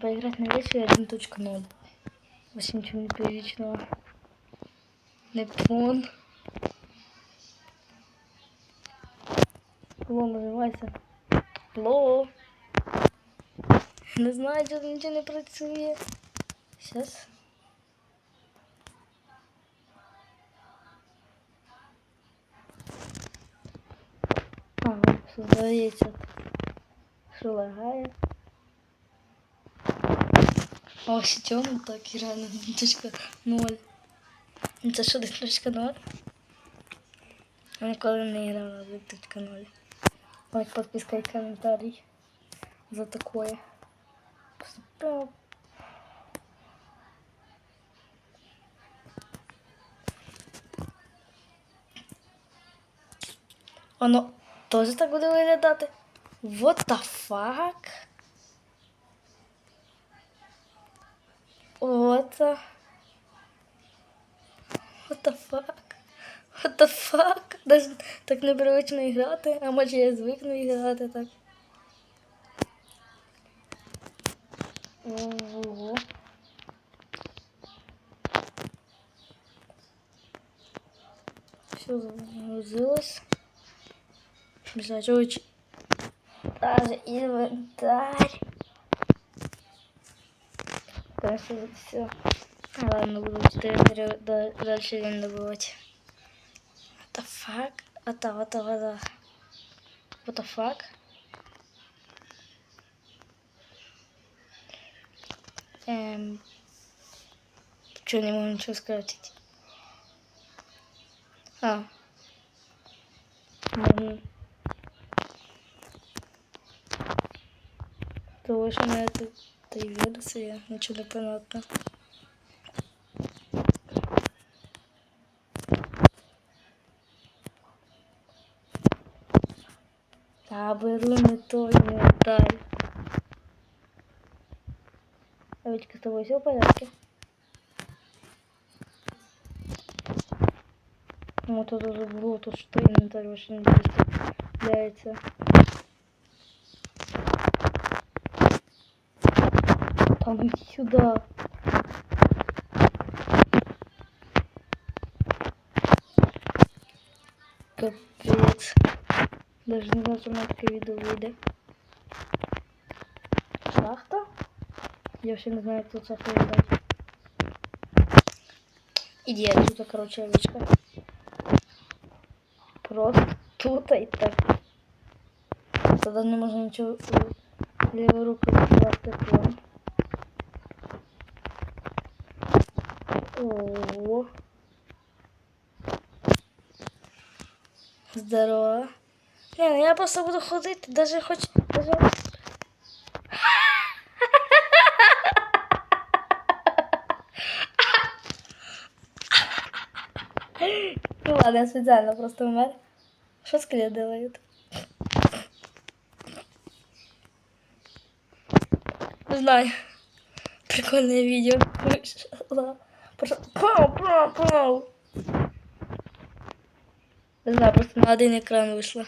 Поиграть на вещи 1.0. В общем, ничего неприличного. Нептун. Ло називається. Ло. Не знаю, що нічого не працює. Сейчас. Ага, все здається. Що лагає. О, сетём так і реально 1.0. Ну, Це що 1.0? Я ніколи не грав на 1.0. Лайк, подписка і коментарій за такое. Просто Воно теж так буде виглядати. What the fuck? What the... What the fuck? What the fuck? Даже так непривично грати, а може я звикну грати так. Ого. Все загрузилось. Бежать Даже инвентарь. Кажется, все. Ладно, буду 4 дальше не добывать. What the fuck? What the, what the, what the? What the fuck? Эм... Что, не могу ничего скрафтить? А. Могу. Того, що на этой, этой версии ничего не понятно. Та беру не той инвентарь. А ведь с тобой все в порядке? Ну, тут уже было, тут что инвентарь вообще не является. Там сюда. Капец. Даже не знаю, что на такое видео выйдет. Шахта? Я вообще не знаю, тут шахту видать. Иди отсюда, короче, овечка. Просто тут и так. Тогда не можно ничего левой рукой сделать такое. О. Здорово. Не, ну я просто буду ходити, даже хоч. Даже... Ну ладно, я специально просто умер. Что скелет делает? Не знаю. Прикольное видео вышло. Пау, пау, пау. Не знаю, просто на один экран вышло.